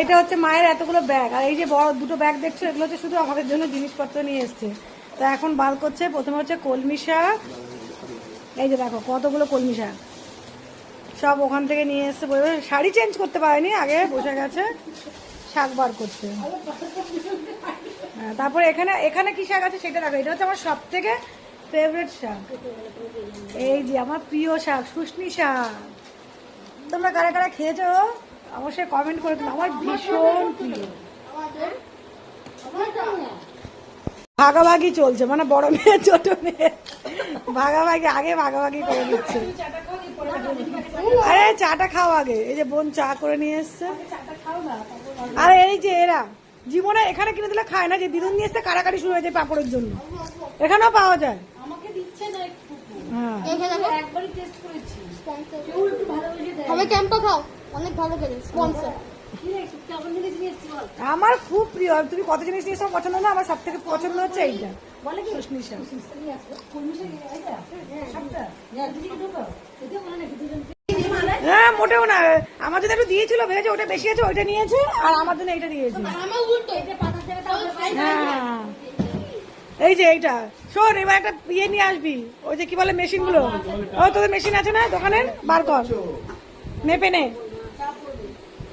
এটা হচ্ছে মায়ের এতগুলো ব্যাগ আর এই যে বড় দুটো ব্যাগ দেখছ এগুলো হচ্ছে শুধু আমাদের জন্য জিনিসপত্র নিয়ে এসছে। তো এখন বার করছে প্রথমে হচ্ছে কলমি শাক। এই যে দেখো কতগুলো কলমি শাক। সব ওখান থেকে নিয়ে এসছে শাড়ি চেঞ্জ করতে পারেনি আগে বসে গেছে শাক বার করতে হ্যাঁ, তারপরে এখানে এখানে কি শাক আছে সেটা দেখো এটা হচ্ছে আমার সব থেকে ফেভারিট শাক। এই যে আমার প্রিয় শাক শুশনি শাক। তোমরা কারা কারা খেয়েছো? অবশ্যই কমেন্ট করে দিও আমার ভীষণ প্রিয়। ভাগাভাগি চলছে মানে বড় মেয়ে ছোট মেয়ে। ভাগাভাগি আগে ভাগাভাগি করে দিচ্ছে আরে চাটা খাও আগে। এই যে বোন চা করে নিয়ে এসছে। আরে এই যে এরা জীবনে এখানে কিনে দিলে খায় না যে দিদুন নিয়ে এসছে কারাকারি শুরু হয়ে যায় পাপড়ের জন্য। এখানেও পাওয়া যায়। আমাকে দিচ্ছে না একটু হ্যাঁ তবে ক্যাম্পা খাও। অনেক ভালো খেলে স্পন্সর আমার খুব প্রিয় তুমি কত জিনিস নিয়ে এসছো পছন্দ না আমার সব থেকে পছন্দ হচ্ছে এইটা। হ্যাঁ দুজনকে হ্যাঁ মোটেও না। আমার জন্য একটু দিয়েছিল ভেবেছে ওটা বেশি আছে ওইটা নিয়েছে আর আমার জন্য এইটা দিয়েছে হ্যাঁ। এই যে এইটা। শোন এবার একটা ইয়ে নিয়ে আসবি। ওই যে কি বলে মেশিনগুলো ও তোদের মেশিন আছে না দোকানের? বার কর। মেপে নে।